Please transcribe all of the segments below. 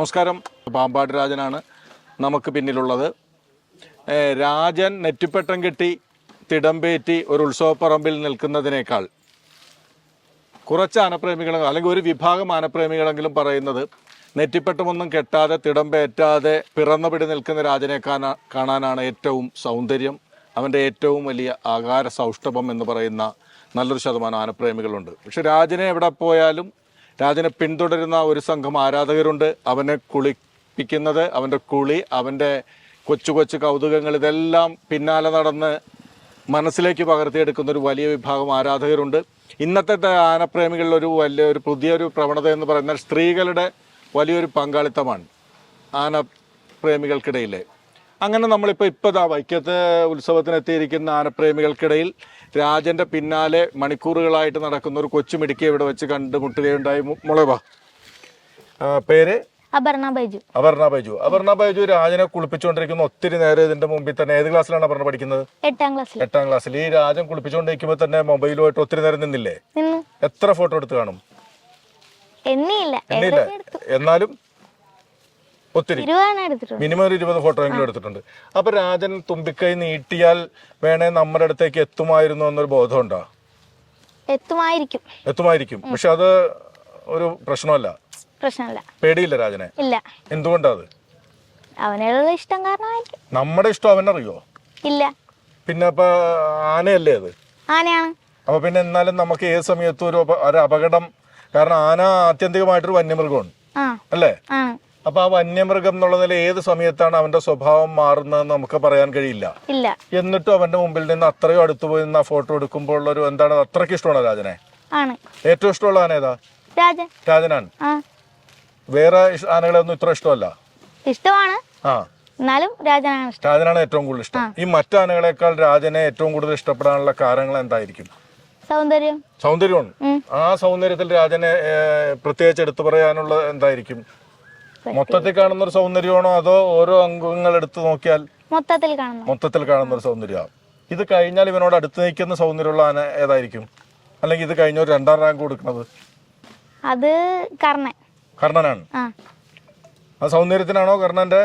നമസ്കാരം. പാമ്പാട് രാജനാണ് നമുക്ക് പിന്നിലുള്ളത്. രാജൻ നെറ്റിപ്പട്ടം കെട്ടി തിടമ്പേറ്റി ഒരു ഉത്സവപ്പറമ്പിൽ നിൽക്കുന്നതിനേക്കാൾ കുറച്ച് ആനപ്രേമികളും അല്ലെങ്കിൽ ഒരു വിഭാഗം ആനപ്രേമികളെങ്കിലും പറയുന്നത് നെറ്റിപ്പട്ടമൊന്നും കെട്ടാതെ തിടമ്പേറ്റാതെ പിറന്നപിടി നിൽക്കുന്ന രാജനെ കാണാ കാണാനാണ് ഏറ്റവും സൗന്ദര്യം. അവന്റെ ഏറ്റവും വലിയ ആകാര സൗഷ്ഠവം എന്ന് പറയുന്ന നല്ലൊരു ശതമാനം ആനപ്രേമികളുണ്ട്. പക്ഷെ രാജനെ എവിടെ പോയാലും രാജനെ പിന്തുടരുന്ന ഒരു സംഘം ആരാധകരുണ്ട്? അവനെ കുളിപ്പിക്കുന്നത് അവന്റെ കുളി അവന്റെ കൊച്ചു കൊച്ചു കൗതുകങ്ങൾ ഇതെല്ലാം പിന്നാലെ നടന്ന് മനസ്സിലേക്ക് പകർത്തിയെടുക്കുന്ന ഒരു വലിയ വിഭാഗം ആരാധകരുണ്ട്. ഇന്നത്തെ ആനപ്രേമികളിൽ ഒരു വലിയ ഒരു പുതിയൊരു പ്രവണത എന്ന് പറയുന്നത് സ്ത്രീകളുടെ വലിയൊരു പങ്കാളിത്തമാണ് ആനപ്രേമികൾക്കിടയിലെ അങ്ങനെ നമ്മളിപ്പോൾ ഇപ്പോൾ ഇതാ വൈക്കത്ത് ഉത്സവത്തിനെത്തിയിരിക്കുന്ന ആനപ്രേമികൾക്കിടയിൽ രാജന്റെ പിന്നാലെ മണിക്കൂറുകളായിട്ട് നടക്കുന്ന ഒരു കൊച്ചുമിടുക്കി ഇവിടെ വെച്ച് കണ്ടുമുട്ടുകയുണ്ടായി മുളവാ മോളെ പേര്? അപർണ ബൈജു. അപർണ ബൈജു. അപർണ ബൈജു രാജനെ കുളിപ്പിച്ചുകൊണ്ടിരിക്കുന്ന ഒത്തിരി നേരം ഇതിന്റെ മുമ്പിൽ തന്നെ ഏത് ക്ലാസ്സിലാണ് അപർണ പഠിക്കുന്നത്? എട്ടാം ക്ലാസ്സിൽ എട്ടാം ക്ലാസ്സിൽ ഈ രാജൻ കുളിപ്പിച്ചുകൊണ്ടിരിക്കുമ്പോൾ തന്നെ മൊബൈലുമായിട്ട് ഒത്തിരി നേരം നിന്നില്ലേ? നിന്ന്. എത്ര ഫോട്ടോ എടുത്ത് കാണും? എണ്ണിയില്ല. എന്നാലും ഒത്തിരി. മിനിമം ഒരു ഇരുപത് ഫോട്ടോ എങ്കിലും എടുത്തിട്ടുണ്ട്. അപ്പൊ രാജൻ തുമ്പിക്കൈ നീട്ടിയാൽ വേണേ നമ്മുടെ അടുത്തേക്ക് എത്തുമായിരുന്നു എന്നൊരു ബോധമുണ്ടോ? എത്തുമായിരിക്കും. എത്തുമായിരിക്കും. പക്ഷെ അത് ഒരു പ്രശ്നമല്ല. പ്രശ്നമല്ല. പേടിയില്ല രാജനെ? ഇല്ല. എന്തുകൊണ്ടാ അത്? അവനോടുള്ള ഇഷ്ടം കാരണമായിരിക്കും. നമ്മുടെ ഇഷ്ടം അവനറിയോ? ഇല്ല. പിന്നെ അപ്പൊ ആനയല്ലേ അത്? ആനയാണ്. അപ്പൊ പിന്നെ എന്നാലും നമുക്ക് ഏത് സമയത്തും ഒരു ഒരു അപകടം കാരണം ആന ആത്യന്തികമായിട്ടൊരു വന്യമൃഗമാണ്. അല്ലേ? അപ്പൊ ആ വന്യമൃഗം എന്നുള്ള നില ഏത് സമയത്താണ് അവന്റെ സ്വഭാവം മാറുന്നതെന്ന് നമുക്ക് പറയാൻ കഴിയില്ല. ഇല്ല. എന്നിട്ടും അവന്റെ മുമ്പിൽ നിന്ന് അത്രയും അടുത്തു പോയി നിന്ന് ആ ഫോട്ടോ എടുക്കുമ്പോൾ ഒരു എന്താണ് അത്രയ്ക്ക് ഇഷ്ടമാണ് രാജനെ? ആണ്. ഏറ്റവും ഇഷ്ടമുള്ള ആന ഏതാ? രാജനാണ്. വേറെ ആനകളെ ഒന്നും ഇത്ര ഇഷ്ടമല്ല. ഇഷ്ടമാണ്. ആ. എന്നാലും രാജനാണ് രാജനാണ് ഏറ്റവും കൂടുതൽ ഇഷ്ടം. ഈ മറ്റു ആനകളെക്കാൾ രാജനെ ഏറ്റവും കൂടുതൽ ഇഷ്ടപ്പെടാനുള്ള കാരണങ്ങൾ എന്തായിരിക്കും? സൗന്ദര്യം. സൗന്ദര്യമാണ്. ആ സൗന്ദര്യത്തിൽ രാജനെ പ്രത്യേകിച്ച് എടുത്തു പറയാനുള്ള എന്തായിരിക്കും? മൊത്തത്തിൽ കാണുന്ന ഒരു സൗന്ദര്യമാണോ അതോ ഓരോ അംഗങ്ങൾ എടുത്തു നോക്കിയാൽ മൊത്തത്തിൽ കാണുന്ന മൊത്തത്തിൽ കാണുന്ന ഒരു സൗന്ദര്യമാണ് ഇത് കഴിഞ്ഞാൽ ഇവനോട് അടുത്ത് നിൽക്കുന്ന സൗന്ദര്യമുള്ള ആന ഏതായിരിക്കും? അല്ലെങ്കിൽ ഇത് കഴിഞ്ഞ ഒരു രണ്ടാം റാങ്ക് കൊടുക്കുന്നത്? അത് കർണൻ. കർണനാണ്. ആ. ആ സൗന്ദര്യത്തിനാണോ കർണന്റെ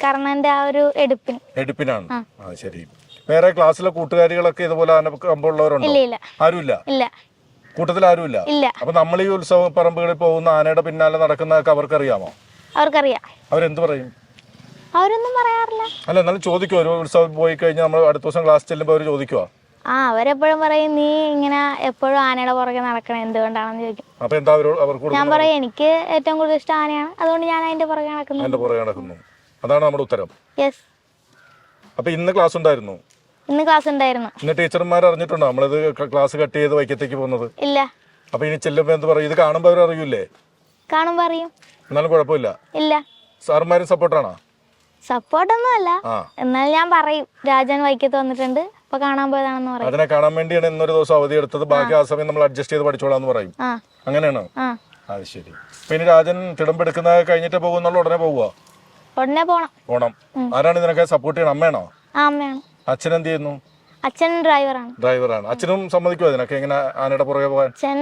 കർണന്റെ ആ ഒരു എടുപ്പിൻ എടുപ്പിനാണ്? ആ. ശരി. വേറെ ക്ലാസ്സിലെ കൂട്ടുകാരികളൊക്കെ ഇതുപോലെ ആന കമ്പുള്ളവരുണ്ടോ? ഇല്ല ഇല്ല. ആരുമില്ല? ഇല്ല. കൂട്ടത്തിൽ ആരുമില്ല ഇല്ല. അപ്പൊ നമ്മൾ ഈ ഉത്സവ പറമ്പുകളിൽ പോകുന്ന ആനയുടെ പിന്നാലെ നടക്കുന്നതൊക്കെ അവർക്കറിയാമോ? അവർക്കറിയാം. അവരെന്ത് പറയും? അവരൊന്നും പറയാറില്ല. അല്ല എന്നാലും ചോദിക്കുമോ ഒരു ഉത്സവം പോയി കഴിഞ്ഞാൽ നമ്മൾ അടുത്ത ദിവസം ക്ലാസ് ചെല്ലുമ്പോൾ അവർ ചോദിക്കുമോ ആ അവരെപ്പോഴും പറയും നീ ഇങ്ങനെ എപ്പോഴും ആനയുടെ പുറകെ നടക്കണം എന്തുകൊണ്ടാണെന്ന് ചോദിക്കും. അപ്പൊ എന്താ അവരോട് അവർക്ക് ഞാൻ പറയും എനിക്ക് ഏറ്റവും കൂടുതൽ ഇഷ്ടം ആനയാണ്. അതുകൊണ്ട് ഞാൻ അതിന്റെ പുറകെ നടക്കുന്നു. അതിന്റെ പുറകെ നടക്കുന്നു. അതാണ് നമ്മുടെ ഉത്തരം. യെസ് അപ്പൊ ഇന്ന് ക്ലാസ് ഉണ്ടായിരുന്നു? ഇന്ന് ക്ലാസ് ഉണ്ടായിരുന്നു. ഇന്ന് ടീച്ചർമാർ അറിഞ്ഞിട്ടുണ്ടോ? നമ്മളിത് ക്ലാസ് കട്ട് ചെയ്ത് വൈക്കത്തേക്ക് പോകുന്നത്? ഇല്ല. അപ്പൊ ഇനി ചെല്ലുമ്പോൾ എന്ത് പറയും? ഇത് കാണുമ്പോൾ അവർ അറിയൂലേ കാണുമ്പോ പറയും. എന്നാലും കുഴപ്പമില്ല. ഇല്ല. സാറുമാരും സപ്പോർട്ടാണോ? സപ്പോർട്ടൊന്നും അല്ല ആ. എന്നാൽ ഞാൻ പറയും രാജൻ വൈക്കത്ത് വന്നിട്ടുണ്ട് അപ്പൊ കാണാൻ പോയതാണെന്ന് പറയും. അതിനെ കാണാൻ വേണ്ടിയാണ് ഇന്നൊരു ദിവസം അവധി എടുത്തത്. ബാക്കി ആ. സമയം നമ്മൾ അഡ്ജസ്റ്റ് ചെയ്ത് പഠിച്ചോളാന്ന് പറയും. അങ്ങനെയാണോ? ആ. അത് ശരി. പിന്നെ രാജൻ തിടമ്പെടുക്കുന്ന കഴിഞ്ഞിട്ട് പോകുന്നുള്ള ഉടനെ പോവുക ഉടനെ പോണം. പോണം. ആരാണ് ഇതിനൊക്കെ സപ്പോർട്ട് ചെയ്യണം അമ്മയാണോ? അമ്മയാണ്. അച്ഛൻ എന്ത് ചെയ്യുന്നു? അച്ഛൻ ഡ്രൈവറാണ് ഡ്രൈവറാണ് അച്ഛനും സമ്മതിക്കുമോ ഇതിനൊക്കെ? എങ്ങനെ ആനയുടെ പുറകെ പോകാൻ? അച്ഛൻ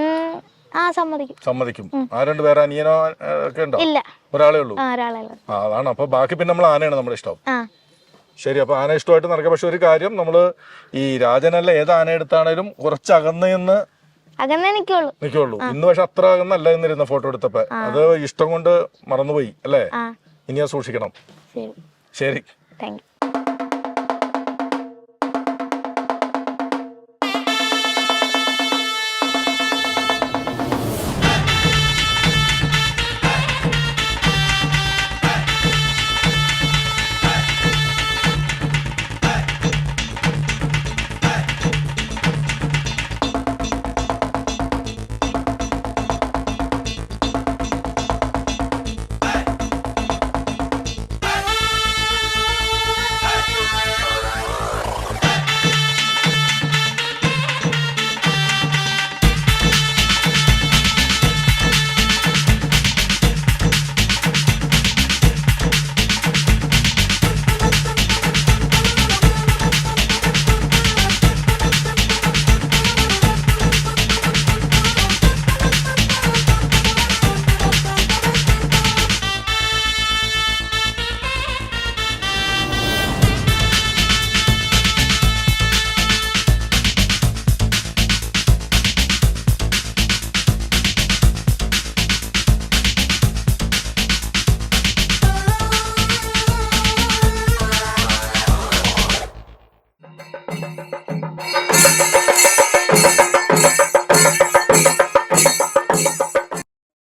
ആ സമ്മതിക്കും. സമ്മതിക്കും. ആ അനിയനോ ഏ, ഒക്കെ ഉണ്ടോ? ഇല്ല. ഒരാളേ ഉള്ളൂ. ആ ഒരാളല്ല ആ അതാണ്. അപ്പൊ ബാക്കി പിന്നെ നമ്മൾ ആനയാണ് നമ്മുടെ ഇഷ്ടം. ആ. ശരി അപ്പൊ ആന ഇഷ്ടമായിട്ട് നടക്കാം പക്ഷെ ഒരു കാര്യം നമ്മൾ ഈ രാജനല്ല ഏത് ആന എടുത്താണേലും കുറച്ച് അകന്നെന്ന് നിന്ന് അകന്നെ നിൽക്കുള്ളൂ നിൽക്കുള്ളൂ ഇന്ന് പക്ഷെ അത്ര അകന്നല്ല എന്നിരുന്ന ഫോട്ടോ എടുത്തപ്പോ. അത് ഇഷ്ടം കൊണ്ട് മറന്നുപോയി അല്ലേ? ആ. ഇനി അത് സൂക്ഷിക്കണം. ശരി. ശരി. Thank you.